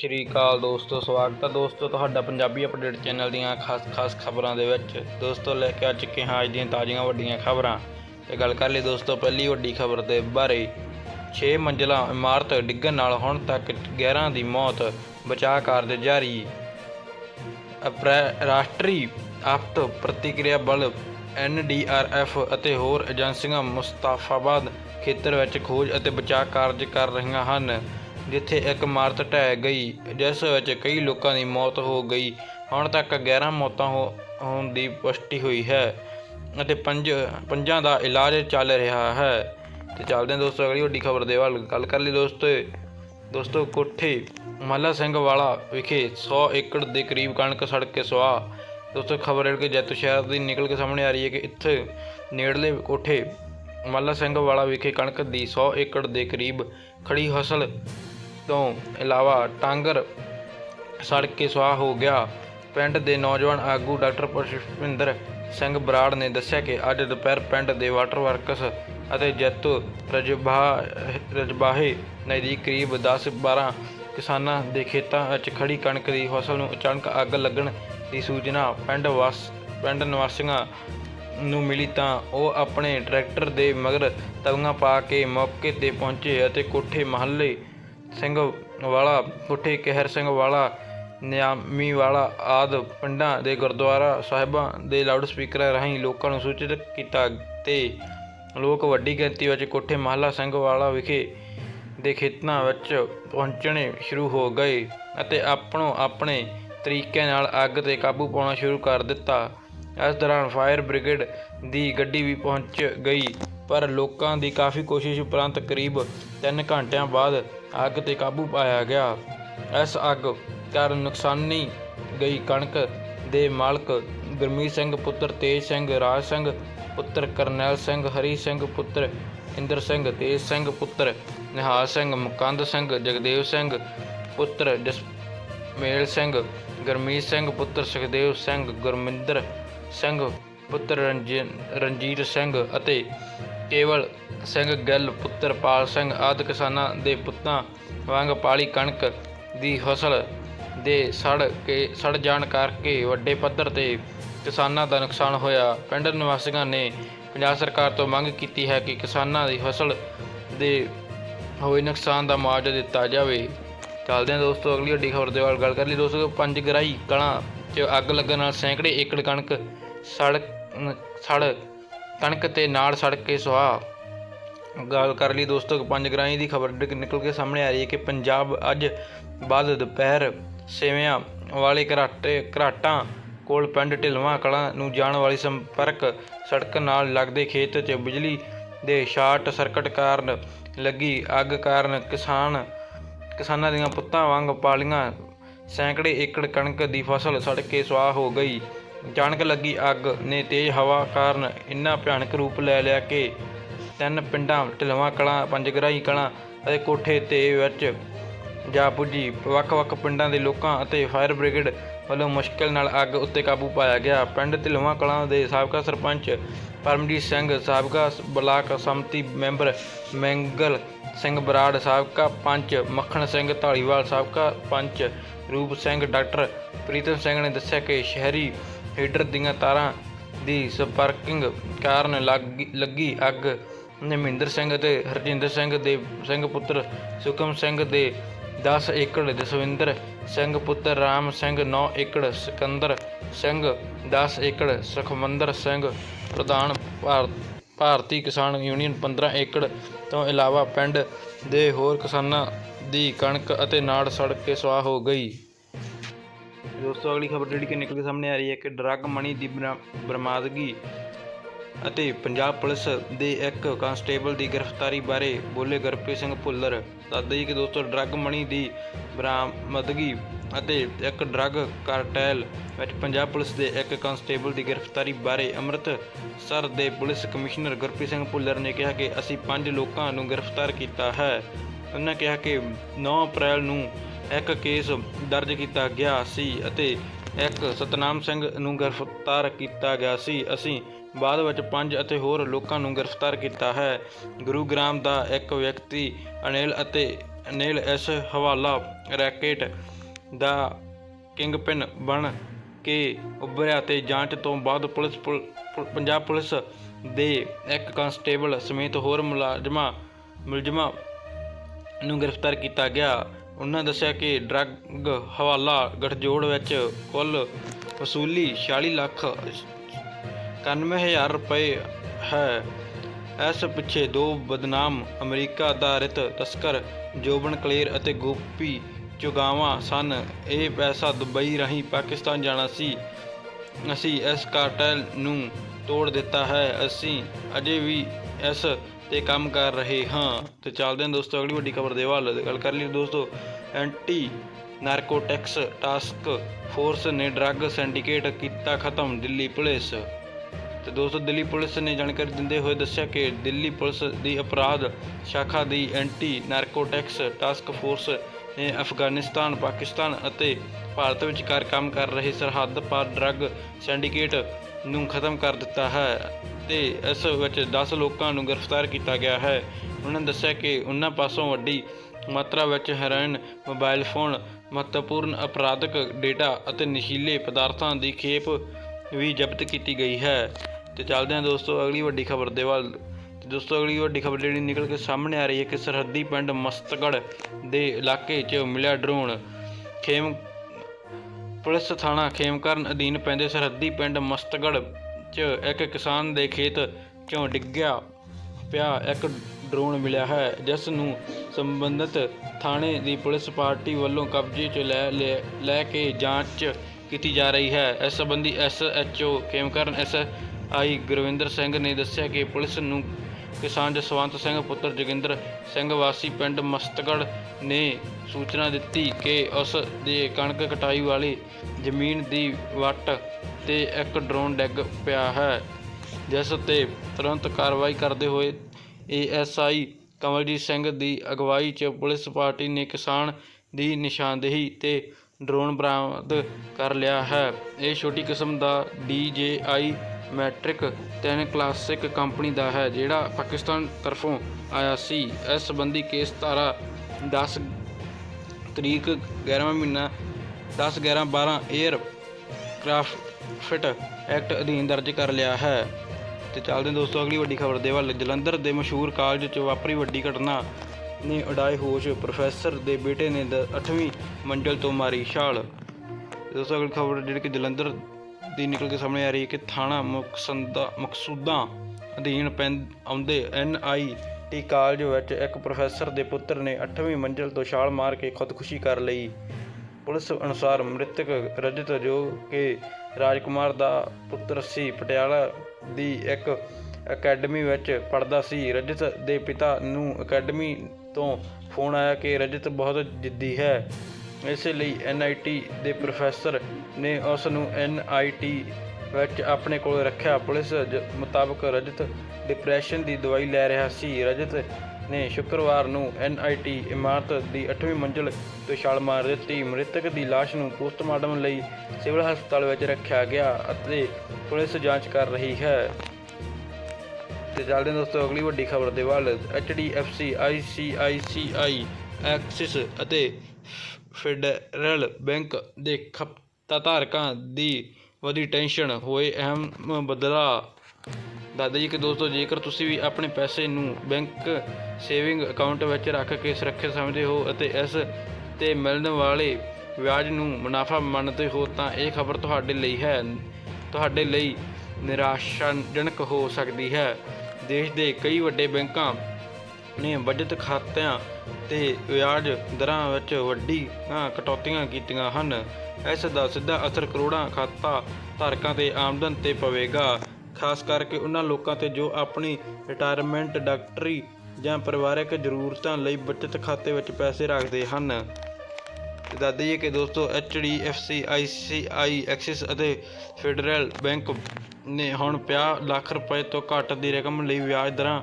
ਸ਼੍ਰੀ ਅਕਾਲ ਦੋਸਤੋ, ਸਵਾਗਤ ਹੈ ਦੋਸਤੋ ਤੁਹਾਡਾ ਪੰਜਾਬੀ ਅਪਡੇਟ ਚੈਨਲ ਦੀਆਂ ਖਾਸ-ਖਾਸ ਖਬਰਾਂ ਦੇ ਵਿੱਚ। ਦੋਸਤੋ, ਲੈ ਕੇ ਆ ਚੁੱਕੇ ਹਾਂ ਅੱਜ ਦੀਆਂ ਤਾਜ਼ੀਆਂ ਵੱਡੀਆਂ ਖਬਰਾਂ। ਤੇ ਗੱਲ ਕਰ ਲਈ ਦੋਸਤੋ, ਪਹਿਲੀ ਵੱਡੀ ਖਬਰ ਦੇ ਬਾਰੇ। 6 ਮੰਜ਼ਲਾ ਇਮਾਰਤ ਡਿੱਗਣ ਨਾਲ ਹੁਣ ਤੱਕ 11 ਦੀ ਮੌਤ, ਬਚਾਅ ਕਾਰਜ ਜਾਰੀ। ਅਪ੍ਰੈ- ਰਾਸ਼ਟਰੀ ਆਫਤ ਪ੍ਰਤੀਕਿਰਿਆ ਬਲ ਐਨਡੀਆਰਐਫ ਅਤੇ ਹੋਰ ਏਜੰਸੀਆਂ ਮੁਸਤਾਫਾਬਾਦ ਖੇਤਰ ਵਿੱਚ ਖੋਜ ਅਤੇ ਬਚਾਅ ਕਾਰਜ ਕਰ ਰਹੀਆਂ ਹਨ। ਜਿੱਥੇ ਇੱਕ ਇਮਾਰਤ ਢਹਿ ਗਈ, ਜਿਸ ਵਿੱਚ ਕਈ ਲੋਕਾਂ ਦੀ ਮੌਤ ਹੋ ਗਈ। ਹੁਣ ਤੱਕ 11 ਮੌਤਾਂ ਹੋ- ਹੋਣ ਦੀ ਪੁਸ਼ਟੀ ਹੋਈ ਹੈ ਅਤੇ ਪੰਜ, ਪੰਜਾਂ ਦਾ ਇਲਾਜ ਚੱਲ ਰਿਹਾ ਹੈ। ਤੇ ਚੱਲਦੇ ਹਾਂ ਦੋਸਤੋ, ਅਗਲੀ ਵੱਡੀ ਖਬਰ ਦੇ ਵੱਲ ਗੱਲ ਕਰ ਲਈ ਦੋਸਤੋ। ਦੋਸਤੋ, ਕੋਠੇ ਮਹੱਲਾ ਸਿੰਘ ਵਾਲਾ ਵਿਖੇ 100 ਏਕੜ ਦੇ ਕਰੀਬ ਕਣਕ ਸੜ ਕੇ ਸੁਆਹ ਦੋਸਤੋ, ਖਬਰ ਹੈ ਕਿ ਜੈਤੋ ਸ਼ਹਿਰ ਦੀ ਨਿਕਲ ਕੇ ਸਾਹਮਣੇ ਆ ਰਹੀ ਹੈ ਕਿ ਇੱਥੇ ਨੇੜਲੇ ਕੋਠੇ ਮਹੱਲਾ ਸਿੰਘ ਵਾਲਾ ਵਿਖੇ ਕਣਕ ਦੀ 100 ਏਕੜ ਦੇ ਕਰੀਬ ਖੜੀ ਫਸਲ ਤੋਂ ਇਲਾਵਾ ਟਾਂਗਰ ਸੜ ਕੇ ਸੁਆਹ ਹੋ ਗਿਆ। ਪਿੰਡ ਦੇ ਨੌਜਵਾਨ ਆਗੂ ਡਾਕਟਰ ਪੁਸ਼ਪਿੰਦਰ ਸਿੰਘ ਬਰਾੜ ਨੇ ਦੱਸਿਆ ਕਿ ਅੱਜ ਦੁਪਹਿਰ ਪਿੰਡ ਦੇ ਵਾਟਰ ਵਰਕਸ ਅਤੇ ਜੈਤੂ ਰਜਬਾ ਰਜਬਾਹੇ ਨਜ਼ਦੀਕ ਕਰੀਬ 10-12 ਕਿਸਾਨਾਂ ਦੇ ਖੇਤਾਂ ਵਿੱਚ ਖੜੀ ਕਣਕ ਦੀ ਫਸਲ ਨੂੰ ਅਚਾਨਕ ਅੱਗ ਲੱਗਣ ਦੀ ਸੂਚਨਾ ਪਿੰਡ ਵਾਸ, ਪਿੰਡ ਨਿਵਾਸੀਆਂ ਨੂੰ ਮਿਲੀ ਤਾਂ ਉਹ ਆਪਣੇ ਟਰੈਕਟਰ ਦੇ ਮਗਰ ਤਵੀਆਂ ਪਾ ਕੇ ਮੌਕੇ ਤੇ ਪਹੁੰਚੇ ਅਤੇ ਕੋਠੇ ਮਹੱਲੇ ਸਿੰਘ ਵਾਲਾ ਕੋਠੇ ਕਹਿਰ ਸਿੰਘ ਵਾਲਾ, ਨਿਆਮੀ ਵਾਲਾ ਆਦ ਪਿੰਡਾਂ ਦੇ ਗੁਰਦੁਆਰਾ ਸਾਹਿਬਾਂ ਦੇ ਲਾਊਡ ਸਪੀਕਰਾਂ ਰਾਹੀਂ ਲੋਕਾਂ ਨੂੰ ਸੂਚਿਤ ਕੀਤਾ ਤੇ ਲੋਕ ਵੱਡੀ ਗਿਣਤੀ ਵਿੱਚ ਕੋਠੇ ਮਹੱਲਾ ਸਿੰਘ ਵਾਲਾ ਵਿਖੇ ਦੇ ਖੇਤਾਂ ਵਿੱਚ ਪਹੁੰਚਣੇ ਸ਼ੁਰੂ ਹੋ ਗਏ ਅਤੇ ਆਪਣੋ ਆਪਣੇ ਤਰੀਕੇ ਨਾਲ ਅੱਗ ਤੇ ਕਾਬੂ ਪਾਉਣਾ ਸ਼ੁਰੂ ਕਰ ਦਿੱਤਾ। ਇਸ ਦੌਰਾਨ ਫਾਇਰ ਬ੍ਰਿਗੇਡ ਦੀ ਗੱਡੀ ਵੀ ਪਹੁੰਚ ਗਈ, ਪਰ ਲੋਕਾਂ ਦੀ ਕਾਫੀ ਕੋਸ਼ਿਸ਼ ਉਪਰੰਤ ਕਰੀਬ 3 ਘੰਟਿਆਂ ਬਾਅਦ ਅੱਗ ਤੇ ਕਾਬੂ ਪਾਇਆ ਗਿਆ। ਇਸ ਅੱਗ ਕਾਰਨ ਨੁਕਸਾਨੀ ਗਈ ਕਣਕ ਦੇ ਮਾਲਕ ਗੁਰਮੀਤ ਸਿੰਘ, ਪੁੱਤਰ ਤੇਜ ਸਿੰਘ, ਰਾਜ ਸਿੰਘ, ਪੁੱਤਰ ਕਰਨੈਲ ਸਿੰਘ, ਹਰੀ ਸਿੰਘ, ਪੁੱਤਰ ਇੰਦਰ ਸਿੰਘ, ਤੇਜ ਸਿੰਘ, ਪੁੱਤਰ ਨਿਹਾਲ ਸਿੰਘ, ਮੁਕੰਦ ਸਿੰਘ, ਜਗਦੇਵ ਸਿੰਘ, ਪੁੱਤਰ ਜਸਮੇਲ ਸਿੰਘ, ਗੁਰਮੀਤ ਸਿੰਘ, ਪੁੱਤਰ ਸੁਖਦੇਵ ਸਿੰਘ, ਗੁਰਮਿੰਦਰ ਸਿੰਘ, ਪੁੱਤਰ ਰੰਜਨ ਰਣਜੀਤ ਸਿੰਘ ਅਤੇ ਕੇਵਲ ਸਿੰਘ ਗਿੱਲ, ਪੁੱਤਰ ਪਾਲ ਸਿੰਘ ਆਦਿ ਕਿਸਾਨਾਂ ਦੇ ਪੁੱਤਾਂ ਵਾਂਗ ਪਾਲੀ ਕਣਕ ਦੀ ਫਸਲ ਦੇ ਸੜ ਕੇ, ਸੜ ਜਾਣ ਕਰਕੇ ਵੱਡੇ ਪੱਧਰ ਤੇ ਕਿਸਾਨਾਂ ਦਾ ਨੁਕਸਾਨ ਹੋਇਆ। ਪਿੰਡ ਨਿਵਾਸੀਆਂ ਨੇ ਪੰਜਾਬ ਸਰਕਾਰ ਤੋਂ ਮੰਗ ਕੀਤੀ ਹੈ ਕਿ ਕਿਸਾਨਾਂ ਦੀ ਫਸਲ ਦੇ ਹੋਏ ਨੁਕਸਾਨ ਦਾ ਮੁਆਵਜ਼ਾ ਦਿੱਤਾ ਜਾਵੇ। ਚੱਲਦੇ ਹਾਂ ਦੋਸਤੋ, ਅਗਲੀ ਵੱਡੀ ਖਬਰ ਦੇ ਵੱਲ ਗੱਲ ਕਰ ਲਈ। ਦੋਸਤੋ, ਪੰਜ ਗਰਾਈ ਕਲਾਂ 'ਚ ਅੱਗ ਲੱਗਣ ਨਾਲ ਸੈਂਕੜੇ ਏਕੜ ਕਣਕ ਸੜ ਸੜ ਕਣਕ ਤੇ ਨਾੜ ਸੜ ਕੇ ਸੁਆਹ। ਗੱਲ ਕਰ ਲਈ ਦੋਸਤੋ, ਪੰਜ ਗਰਾਈ ਦੀ ਖਬਰ ਨਿਕਲ ਕੇ ਸਾਹਮਣੇ ਆ ਰਹੀ ਹੈ ਕਿ ਪੰਜਾਬ ਅੱਜ ਬਾਅਦ ਦੁਪਹਿਰ ਸੇਵਿਆਂ ਵਾਲੇ ਘਰਾਟੇ ਘਰਾਟਾਂ ਕੋਲ ਪਿੰਡ ਢਿਲਵਾਂ ਕਲਾਂ ਨੂੰ ਜਾਣ ਵਾਲੀ ਸੰਪਰਕ ਸੜਕ ਨਾਲ ਲੱਗਦੇ ਖੇਤ 'ਚ ਬਿਜਲੀ ਦੇ ਸ਼ਾਰਟ ਸਰਕਟ ਕਾਰਨ ਲੱਗੀ ਅੱਗ ਕਾਰਨ ਕਿਸਾਨ ਕਿਸਾਨਾਂ ਦੀਆਂ ਪੁੱਤਾਂ ਵਾਂਗ ਪਾਲੀਆਂ ਸੈਂਕੜੇ ਏਕੜ ਕਣਕ ਦੀ ਫਸਲ ਸੜ ਕੇ ਸੁਆਹ ਹੋ ਗਈ। ਅਚਾਨਕ ਲੱਗੀ ਅੱਗ ਨੇ ਤੇਜ਼ ਹਵਾ ਕਾਰਨ ਇੰਨਾ ਭਿਆਨਕ ਰੂਪ ਲੈ ਲਿਆ ਕਿ ਤਿੰਨ ਪਿੰਡਾਂ, ਢਿਲਵਾਂ ਕਲਾਂ ਪੰਜਗਰਾਈ ਕਲਾਂ ਅਤੇ ਕੋਠੇ ਤੇ ਵਿੱਚ ਜਾ ਪੁੱਜੀ। ਵੱਖ-ਵੱਖ ਪਿੰਡਾਂ ਦੇ ਲੋਕਾਂ ਅਤੇ ਫਾਇਰ ਬ੍ਰਿਗੇਡ ਵੱਲੋਂ ਮੁਸ਼ਕਲ ਨਾਲ ਅੱਗ ਉੱਤੇ ਕਾਬੂ ਪਾਇਆ ਗਿਆ। ਪਿੰਡ ਢਿਲਵਾਂ ਕਲਾਂ ਦੇ ਸਾਬਕਾ ਸਰਪੰਚ ਪਰਮਜੀਤ ਸਿੰਘ, ਸਾਬਕਾ ਬਲਾਕ ਸੰਮਤੀ ਮੈਂਬਰ ਮੈਂਗਲ ਸਿੰਘ ਬਰਾੜ, ਸਾਬਕਾ ਪੰਚ ਮੱਖਣ ਸਿੰਘ ਢਾਲੀਵਾਲ ਸਾਬਕਾ ਪੰਚ ਰੂਪ ਸਿੰਘ ਡਾਕਟਰ ਪ੍ਰੀਤਮ ਸਿੰਘ ਨੇ ਦੱਸਿਆ ਕਿ ਸ਼ਹਿਰੀ ਹੀਟਰ ਦੀਆਂ ਤਾਰਾਂ ਦੀ ਸਪਾਰਕਿੰਗ ਕਾਰਨ ਲੱਗੀ ਲੱਗੀ ਅੱਗ। ਨੇ ਸਿੰਘ ਅਤੇ ਹਰਜਿੰਦਰ ਸਿੰਘ ਦੇ ਸਿੰਘ ਪੁੱਤਰ ਸੁਖਮ ਸਿੰਘ ਦੇ 10 ਏਕੜ ਜਸਵਿੰਦਰ ਸਿੰਘ ਪੁੱਤਰ ਰਾਮ ਸਿੰਘ 9 ਏਕੜ, ਸਿਕੰਦਰ ਸਿੰਘ 10 ਏਕੜ ਸੁਖਮੰਦਰ ਸਿੰਘ ਪ੍ਰਧਾਨ ਭਾਰ- ਭਾਰਤੀ ਕਿਸਾਨ ਯੂਨੀਅਨ 15 ਏਕੜ ਤੋਂ ਇਲਾਵਾ ਪਿੰਡ ਦੇ ਹੋਰ ਕਿਸਾਨਾਂ ਦੀ ਕਣਕ ਅਤੇ ਨਾੜ ਸੜ ਕੇ ਸੁਆਹ ਹੋ ਗਈ। ਦੋਸਤੋ, ਅਗਲੀ ਖਬਰ ਜਿਹੜੀ ਕਿ ਨਿਕਲ ਕੇ ਸਾਹਮਣੇ ਆ ਰਹੀ ਹੈ ਕਿ ਡਰੱਗ ਮਣੀ ਦੀ ਬਰਾ- ਬਰਾਮਦਗੀ ਅਤੇ ਪੰਜਾਬ ਪੁਲਿਸ ਦੇ ਇੱਕ ਕਾਂਸਟੇਬਲ ਦੀ ਗ੍ਰਿਫਤਾਰੀ ਬਾਰੇ ਬੋਲੇ ਗੁਰਪ੍ਰੀਤ ਸਿੰਘ ਭੁੱਲਰ ਦੱਸਦੇ ਜੀ ਕਿ ਦੋਸਤੋ, ਡਰੱਗ ਮਣੀ ਦੀ ਬਰਾਮਦਗੀ ਅਤੇ ਇੱਕ ਡਰੱਗ ਕਾਰਟੈਲ ਵਿੱਚ ਪੰਜਾਬ ਪੁਲਿਸ ਦੇ ਇੱਕ ਕਾਂਸਟੇਬਲ ਦੀ ਗ੍ਰਿਫਤਾਰੀ ਬਾਰੇ ਅੰਮ੍ਰਿਤਸਰ ਦੇ ਪੁਲਿਸ ਕਮਿਸ਼ਨਰ ਗੁਰਪ੍ਰੀਤ ਸਿੰਘ ਭੁੱਲਰ ਨੇ ਕਿਹਾ ਕਿ ਅਸੀਂ ਪੰਜ ਲੋਕਾਂ ਨੂੰ ਗ੍ਰਿਫਤਾਰ ਕੀਤਾ ਹੈ। ਉਹਨਾਂ ਕਿਹਾ ਕਿ 9 ਅਪ੍ਰੈਲ ਨੂੰ ਇੱਕ ਕੇਸ ਦਰਜ ਕੀਤਾ ਗਿਆ ਸੀ ਅਤੇ ਇੱਕ ਸਤਨਾਮ ਸਿੰਘ ਨੂੰ ਗ੍ਰਿਫਤਾਰ ਕੀਤਾ ਗਿਆ ਸੀ। ਅਸੀਂ ਬਾਅਦ ਵਿੱਚ ਪੰਜ ਅਤੇ ਹੋਰ ਲੋਕਾਂ ਨੂੰ ਗ੍ਰਿਫਤਾਰ ਕੀਤਾ ਹੈ। ਗੁਰੂਗ੍ਰਾਮ ਦਾ ਇੱਕ ਵਿਅਕਤੀ ਅਨਿਲ ਅਤੇ ਅਨਿਲ ਇਸ ਹਵਾਲਾ ਰੈਕੇਟ ਦਾ ਕਿੰਗਪਿਨ ਬਣ ਕੇ ਉੱਭਰਿਆ ਤੇ ਜਾਂਚ ਤੋਂ ਬਾਅਦ ਪੁਲਿਸ ਪੁਲ- ਪੁ- ਪੰਜਾਬ ਪੁਲਿਸ ਦੇ ਇੱਕ ਕਾਂਸਟੇਬਲ ਸਮੇਤ ਹੋਰ ਮੁਲਾਜ਼ਮਾਂ, ਮੁਲਜ਼ਮਾਂ ਨੂੰ ਗ੍ਰਿਫਤਾਰ ਕੀਤਾ ਗਿਆ। ਉਨ੍ਹਾਂ ਦੱਸਿਆ ਕਿ ਡਰੱਗ ਹਵਾਲਾ ਗਠਜੋੜ ਵਿੱਚ ਕੁੱਲ ਵਸੂਲੀ 46 ਲੱਖ 91000 ਰੁਪਏ ਹੈ। ਇਸ ਪਿੱਛੇ ਦੋ ਬਦਨਾਮ ਅਮਰੀਕਾ ਆਧਾਰਿਤ ਤਸਕਰ ਜੋਬਨ ਕਲੇਰ ਅਤੇ ਗੋਪੀ ਚੁਗਾਵਾ ਸਨ। ਇਹ ਪੈਸਾ ਦੁਬਈ ਰਾਹੀਂ ਪਾਕਿਸਤਾਨ ਜਾਣਾ ਸੀ। ਅਸੀਂ ਇਸ ਕਾਰਟੈਲ ਨੂੰ ਤੋੜ ਦਿੱਤਾ ਹੈ। ਅਸੀਂ ਅਜੇ ਵੀ ਇਸ ਤੇ ਕੰਮ ਕਰ ਰਹੇ ਹਾਂ। ਤੇ ਚੱਲਦੇ ਹਾਂ ਦੋਸਤੋ, ਅਗਲੀ ਵੱਡੀ ਖਬਰ ਦੇ ਵੱਲ ਗੱਲ ਕਰ ਲਈ ਦੋਸਤੋ। ਐਂਟੀ ਨਾਰਕੋਟਿਕਸ ਟਾਸਕ ਫੋਰਸ ਨੇ ਡਰੱਗ ਸਿੰਡੀਕੇਟ ਕੀਤਾ ਖਤਮ, ਦਿੱਲੀ ਪੁਲਿਸ। ਤੇ ਦੋਸਤੋ, ਦਿੱਲੀ ਪੁਲਿਸ ਨੇ ਜਾਣਕਾਰੀ ਦਿੰਦੇ ਹੋਏ ਦੱਸਿਆ ਕਿ ਦਿੱਲੀ ਪੁਲਿਸ ਦੀ ਅਪਰਾਧ ਸ਼ਾਖਾ ਦੀ ਐਂਟੀ ਨਾਰਕੋਟਿਕਸ ਟਾਸਕ ਫੋਰਸ ਨੇ ਅਫਗਾਨਿਸਤਾਨ, ਪਾਕਿਸਤਾਨ ਅਤੇ ਭਾਰਤ ਵਿਚਕਾਰ ਕੰਮ ਕਰ ਰਹੇ ਸਰਹੱਦ ਪਾਰ ਡਰੱਗ ਸਿੰਡੀਕੇਟ ਨੂੰ ਖਤਮ ਕਰ ਦਿੱਤਾ ਹੈ। ਤੇ ਇਸ ਵਿੱਚ 10 ਲੋਕਾਂ ਨੂੰ ਗ੍ਰਿਫਤਾਰ ਕੀਤਾ ਗਿਆ ਹੈ। ਉਹਨਾਂ ਨੇ ਦੱਸਿਆ ਕਿ ਉਹਨਾਂ ਪਾਸੋਂ ਵੱਡੀ ਮਾਤਰਾ ਵਿੱਚ ਹੈਰੋਇਨ, ਮੋਬਾਈਲ ਫੋਨ, ਮਹੱਤਵਪੂਰਨ ਅਪਰਾਧਕ ਡੇਟਾ ਅਤੇ ਨਸ਼ੀਲੇ ਪਦਾਰਥਾਂ ਦੀ ਖੇਪ ਵੀ ਜ਼ਬਤ ਕੀਤੀ ਗਈ ਹੈ। ਤੇ ਚੱਲਦੇ ਹਾਂ ਦੋਸਤੋ, ਅਗਲੀ ਵੱਡੀ ਖਬਰ ਦੇ ਵੱਲ। ਦੋਸਤੋ, ਅਗਲੀ ਵੱਡੀ ਖਬਰ ਜਿਹੜੀ ਨਿਕਲ ਕੇ ਸਾਹਮਣੇ ਆ ਰਹੀ ਹੈ ਕਿ ਸਰਹੱਦੀ ਪਿੰਡ ਮਸਤਗੜ ਦੇ ਇਲਾਕੇ 'ਚ ਮਿਲਿਆ ਡਰੋਨ। ਖੇਮ, ਪੁਲਿਸ ਥਾਣਾ ਖੇਮਕਰਨ ਅਧੀਨ ਪੈਂਦੇ ਸਰਹੱਦੀ ਪਿੰਡ ਮਸਤਗੜ 'ਚ ਇੱਕ ਕਿਸਾਨ ਦੇ ਖੇਤ 'ਚੋਂ ਡਿੱਗਿਆ ਪਿਆ ਇੱਕ ਡਰੋਨ ਮਿਲਿਆ ਹੈ, ਜਿਸ ਨੂੰ ਸੰਬੰਧਿਤ ਥਾਣੇ ਦੀ ਪੁਲਿਸ ਪਾਰਟੀ ਵੱਲੋਂ ਕਬਜ਼ੇ 'ਚ ਲੈ ਲੈ- ਲੈ ਕੇ ਜਾਂਚ ਕੀਤੀ ਜਾ ਰਹੀ ਹੈ। ਇਸ ਸੰਬੰਧੀ SHO Khemkaran S I Gurvinder Singh ਨੇ ਦੱਸਿਆ ਕਿ ਪੁਲਿਸ ਨੂੰ ਕਿਸਾਨ ਜਸਵੰਤ ਸਿੰਘ, ਪੁੱਤਰ ਜੋਗਿੰਦਰ ਸਿੰਘ ਵਾਸੀ ਪਿੰਡ ਮਸਤਗੜ ਨੇ ਸੂਚਨਾ ਦਿੱਤੀ ਕਿ ਉਸ ਦੇ ਕਣਕ ਕਟਾਈ ਵਾਲੀ ਜ਼ਮੀਨ ਦੀ ਵੱਟ ਤੇ ਇੱਕ ਡਰੋਨ ਡਿੱਗ ਪਿਆ ਹੈ, ਜਿਸ ਤੇ ਤੁਰੰਤ ਕਾਰਵਾਈ ਕਰਦੇ ਹੋਏ ਏਐਸਆਈ ਕਮਲਜੀਤ ਸਿੰਘ ਦੀ ਅਗਵਾਈ 'ਚ ਪੁਲਿਸ ਪਾਰਟੀ ਨੇ ਕਿਸਾਨ ਦੀ ਨਿਸ਼ਾਨਦੇਹੀ ਤੇ ਡਰੋਨ ਬਰਾਮਦ ਕਰ ਲਿਆ ਹੈ। ਇਹ ਛੋਟੀ ਕਿਸਮ ਦਾ DJI ਮੈਟ੍ਰਿਕ 3 ਕਲਾਸਿਕ ਕੰਪਨੀ ਦਾ ਹੈ, ਜਿਹੜਾ ਪਾਕਿਸਤਾਨ ਤਰਫੋਂ ਆਇਆ ਸੀ। ਇਸ ਸੰਬੰਧੀ ਕੇਸ ਧਾਰਾ 10 ਤਰੀਕ 11ਵਾਂ ਮਹੀਨਾ 10 11 12 에ਅਰ ਕ੍ਰਾਫਟ ਐਕਟ ਅਧੀਨ ਦਰਜ ਕਰ ਲਿਆ ਹੈ। ਤੇ ਚੱਲਦੇ ਹਾਂ ਦੋਸਤੋ, ਅਗਲੀ ਵੱਡੀ ਖਬਰ ਦੇ ਵੱਲ। ਜਲੰਧਰ ਦੇ ਮਸ਼ਹੂਰ ਕਾਲਜ 'ਚ ਵਾਪਰੀ ਵੱਡੀ ਘਟਨਾ ਨੇ ਉਡਾਏ ਹੋਸ਼ ਪ੍ਰੋਫੈਸਰ ਦੇ ਬੇਟੇ ਨੇ 8ਵੀਂ ਮੰਜ਼ਲ ਤੋਂ ਮਾਰੀ ਛਾਲ। ਦੋਸਤੋ, ਅਗਲੀ ਖਬਰ ਜਿਹੜੀ ਕਿ ਜਲੰਧਰ ਦੀ ਨਿਕਲ ਕੇ ਸਾਹਮਣੇ ਆ ਰਹੀ ਹੈ ਕਿ ਥਾਣਾ ਮੁਕਸੰਦਾ ਮਕਸੂਦਾਂ ਅਧੀਨ ਪੈਂ- ਆਉਂਦੇ ਟੀ ਕਾਲਜ ਵਿੱਚ ਇੱਕ ਪ੍ਰੋਫੈਸਰ ਦੇ ਪੁੱਤਰ ਨੇ 8ਵੀਂ ਮੰਜ਼ਲ ਤੋਂ ਛਾਲ ਮਾਰ ਕੇ ਖੁਦਕੁਸ਼ੀ ਕਰ ਲਈ। ਪੁਲਿਸ ਅਨੁਸਾਰ ਮ੍ਰਿਤਕ ਰਜਤ, ਜੋ ਕਿ ਰਾਜਕੁਮਾਰ ਦਾ ਪੁੱਤਰ ਸੀ, ਪਟਿਆਲਾ ਦੀ ਇੱਕ ਅਕੈਡਮੀ ਵਿੱਚ ਪੜ੍ਹਦਾ ਸੀ। ਰਜਤ ਦੇ ਪਿਤਾ ਨੂੰ ਅਕੈਡਮੀ ਤੋਂ ਫੋਨ ਆਇਆ ਕਿ ਰਜਤ ਬਹੁਤ ਜਿੱਦੀ ਹੈ। ਇਸੇ ਲਈ ਐਨਆਈਟੀ ਦੇ ਪ੍ਰੋਫੈਸਰ ਨੇ ਉਸ ਨੂੰ ਐਨਆਈਟੀ ਵਿੱਚ ਆਪਣੇ ਕੋਲ ਰੱਖਿਆ। ਪੁਲਿਸ ਜ- ਮੁਤਾਬਕ ਰਜਤ ਡਿਪਰੈਸ਼ਨ ਦੀ ਦਵਾਈ ਲੈ ਰਿਹਾ ਸੀ। ਰਜਤ ਨੇ ਸ਼ੁੱਕਰਵਾਰ ਨੂੰ ਐਨਆਈਟੀ ਇਮਾਰਤ ਦੀ 8ਵੀਂ ਮੰਜ਼ਲ ਤੋਂ ਛਾਲ ਮਾਰ ਦਿੱਤੀ। ਮ੍ਰਿਤਕ ਦੀ ਲਾਸ਼ ਨੂੰ ਪੋਸਟਮਾਰਟਮ ਲਈ ਸਿਵਲ ਹਸਪਤਾਲ ਵਿੱਚ ਰੱਖਿਆ ਗਿਆ ਅਤੇ ਪੁਲਿਸ ਜਾਂਚ ਕਰ ਰਹੀ ਹੈ। ਤੇ ਚੱਲਦੇ ਦੋਸਤੋ, ਅਗਲੀ ਵੱਡੀ ਖਬਰ ਦੇ ਵੱਲ। HDFC ICICI ਐਕਸਿਸ ਅਤੇ ਫੈਡਰਲ ਬੈਂਕ ਦੇ ਖਾਤਾਧਾਰਕਾਂ ਦੀ ਵਧੀ ਟੈਨਸ਼ਨ ਹੋਏ ਅਹਿਮ ਬਦਲਾਅ। ਦਾਦਾ ਜੀ ਕਿ ਦੋਸਤੋ, ਜੇਕਰ ਤੁਸੀਂ ਵੀ ਆਪਣੇ ਪੈਸੇ ਨੂੰ ਬੈਂਕ ਸੇਵਿੰਗ ਅਕਾਊਂਟ ਵਿੱਚ ਰੱਖ ਕੇ ਸੁਰੱਖਿਅਤ ਸਮਝਦੇ ਹੋ ਅਤੇ ਇਸ ਤੇ ਮਿਲਣ ਵਾਲੇ ਵਿਆਜ ਨੂੰ ਮੁਨਾਫਾ ਮੰਨਦੇ ਹੋ, ਤਾਂ ਇਹ ਖਬਰ ਤੁਹਾਡੇ ਲਈ ਹੈ, ਤੁਹਾਡੇ ਲਈ ਨਿਰਾਸ਼ਾਜਨਕ ਹੋ ਸਕਦੀ ਹੈ। ਦੇਸ਼ ਦੇ ਕਈ ਵੱਡੇ ਬੈਂਕਾਂ ਨੇ ਬਚਤ ਖਾਤਿਆਂ ਤੇ ਵਿਆਜ ਦਰਾਂ ਵਿੱਚ ਵੱਡੀ ਕਟੌਤੀਆਂ ਕੀਤੀਆਂ ਹਨ। ਇਸ ਦਾ ਸਿੱਧਾ ਅਸਰ ਕਰੋੜਾਂ ਖਾਤਾ ਧਾਰਕਾਂ ਤੇ ਆਮਦਨ ਤੇ ਪਵੇਗਾ। ਖਾਸ ਕਰਕੇ ਉਹਨਾਂ ਲੋਕਾਂ ਤੇ ਜੋ ਆਪਣੀ ਰਿਟਾਇਰਮੈਂਟ ਡਾਕਟਰੀ ਜਾਂ ਪਰਿਵਾਰਕ ਜ਼ਰੂਰਤਾਂ ਲਈ ਬਚਤ ਖਾਤੇ ਵਿੱਚ ਪੈਸੇ ਰੱਖਦੇ ਹਨ। ਦੱਸ ਦੱਸਦੇ ਕਿ ਦੋਸਤੋ HDFC ICI ਐਕਸਿਸ ਅਤੇ ਫੈਡਰਲ ਬੈਂਕ ਨੇ ਹੁਣ 50 ਲੱਖ ਰੁਪਏ ਤੋਂ ਘੱਟ ਦੀ ਰਕਮ ਲਈ ਵਿਆਜ ਦਰਾਂ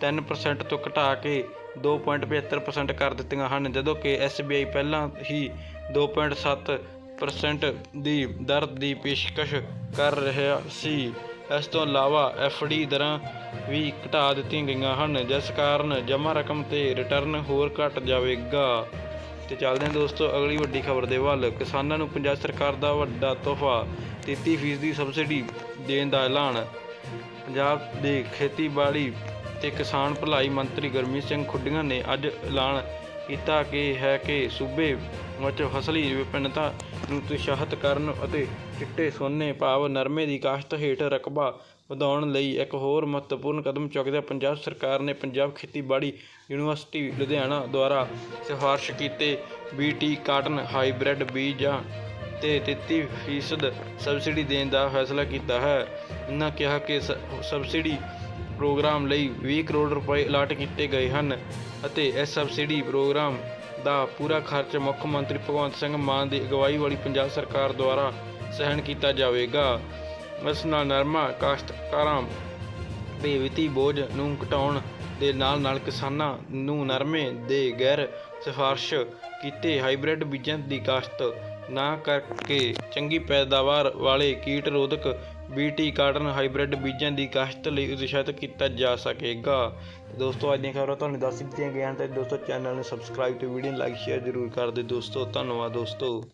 3% ਤੋਂ ਘਟਾ ਕੇ 2.75% ਕਰ ਦਿੱਤੀਆਂ ਹਨ, ਜਦੋਂ ਕਿ SBI ਪਹਿਲਾਂ ਹੀ 2.7% ਦੀ ਦਰ ਦੀ ਪੇਸ਼ਕਸ਼ ਕਰ ਰਿਹਾ ਸੀ। ਇਸ ਤੋਂ ਇਲਾਵਾ ਐਫਡੀ ਦਰਾਂ ਵੀ ਘਟਾ ਦਿੱਤੀਆਂ ਗਈਆਂ ਹਨ, ਜਿਸ ਕਾਰਨ ਜਮ੍ਹਾਂ ਰਕਮ ਤੇ ਰਿਟਰਨ ਹੋਰ ਘਟ ਜਾਵੇਗਾ। ਤੇ ਚੱਲਦੇ ਹਾਂ ਦੋਸਤੋ, ਅਗਲੀ ਵੱਡੀ ਖਬਰ ਦੇ ਵੱਲ। ਕਿਸਾਨਾਂ ਨੂੰ ਪੰਜਾਬ ਸਰਕਾਰ ਦਾ ਵੱਡਾ ਤੋਹਫਾ 33% ਦੀ ਸਬਸਿਡੀ ਦੇਣ ਦਾ ਐਲਾਨ। ਪੰਜਾਬ ਦੇ ਖੇਤੀਬਾੜੀ ਤੇ ਕਿਸਾਨ ਭਲਾਈ ਮੰਤਰੀ ਗੁਰਮੀਤ ਸਿੰਘ ਖੁੱਡੀਆਂ ਨੇ ਅੱਜ ਐਲਾਨ ਕੀਤਾ ਕਿ ਹੈ ਕਿ ਸੂਬੇ ਵਿੱਚ ਫਸਲੀ ਵਿਭਿੰਨਤਾ ਨੂੰ ਉਤਸ਼ਾਹਿਤ ਕਰਨ ਅਤੇ ਚਿੱਟੇ ਸੋਨੇ ਭਾਵ ਨਰਮੇ ਦੀ ਕਾਸ਼ਤ ਹੇਠ ਰਕਬਾ ਵਧਾਉਣ ਲਈ ਇੱਕ ਹੋਰ ਮਹੱਤਵਪੂਰਨ ਕਦਮ ਚੁੱਕਦਿਆਂ ਪੰਜਾਬ ਸਰਕਾਰ ਨੇ ਪੰਜਾਬ ਖੇਤੀਬਾੜੀ ਯੂਨੀਵਰਸਿਟੀ ਲੁਧਿਆਣਾ ਦੁਆਰਾ ਸਿਫਾਰਸ਼ ਕੀਤੇ ਬੀਟੀ ਕਾਟਨ ਹਾਈਬ੍ਰਿਡ ਬੀਜਾਂ ਤੇ 33% ਸਬਸਿਡੀ ਦੇਣ ਦਾ ਫੈਸਲਾ ਕੀਤਾ ਹੈ। ਉਹਨਾਂ ਕਿਹਾ ਕਿ ਸ- ਸਬਸਿਡੀ ਪ੍ਰੋਗਰਾਮ ਲਈ 20 ਕਰੋੜ ਰੁਪਏ ਅਲਾਟ ਕੀਤੇ ਗਏ ਹਨ ਅਤੇ ਇਸ ਸਬਸਿਡੀ ਪ੍ਰੋਗਰਾਮ ਦਾ ਪੂਰਾ ਖਰਚ ਮੁੱਖ ਮੰਤਰੀ ਭਗਵੰਤ ਸਿੰਘ ਮਾਨ ਦੀ ਅਗਵਾਈ ਵਾਲੀ ਪੰਜਾਬ ਸਰਕਾਰ ਦੁਆਰਾ ਸਹਿਣ ਕੀਤਾ ਜਾਵੇਗਾ। ਇਸ ਨਾਲ ਨਰਮਾ, ਕਾਸ਼ਤਕਾਰਾਂ ਦੇ ਵਿੱਤੀ ਬੋਝ ਨੂੰ ਘਟਾਉਣ ਦੇ ਨਾਲ ਨਾਲ ਕਿਸਾਨਾਂ ਨੂੰ ਨਰਮੇ ਦੇ ਗੈਰ ਸਿਫਾਰਸ਼ ਕੀਤੇ ਹਾਈਬ੍ਰਿਡ ਬੀਜਾਂ ਦੀ ਕਾਸ਼ਤ ਨਾ ਕਰਕੇ ਚੰਗੀ ਪੈਦਾਵਾਰ ਵਾਲੇ ਕੀਟ ਰੋਧਕ ਬੀਟੀ ਕਾਟਨ ਹਾਈਬ੍ਰਿਡ ਬੀਜਾਂ ਦੀ ਕਾਸ਼ਤ ਲਈ ਉਤਸ਼ਾਹਿਤ ਕੀਤਾ ਜਾ ਸਕੇਗਾ। ਦੋਸਤੋ, ਅੱਜ ਦੀਆਂ ਖਬਰਾਂ ਤੁਹਾਨੂੰ ਦੱਸ ਦਿੱਤੀਆਂ ਗਈਆਂ ਹਨ ਤੇ ਦੋਸਤੋ, ਚੈਨਲ ਨੂੰ ਸਬਸਕ੍ਰਾਈਬ ਤੇ ਵੀਡੀਓ ਨੂੰ ਲਾਈਕ, ਸ਼ੇਅਰ ਜ਼ਰੂਰ ਕਰ ਦਿਓ। ਦੋਸਤੋ, ਧੰਨਵਾਦ ਦੋਸਤੋ।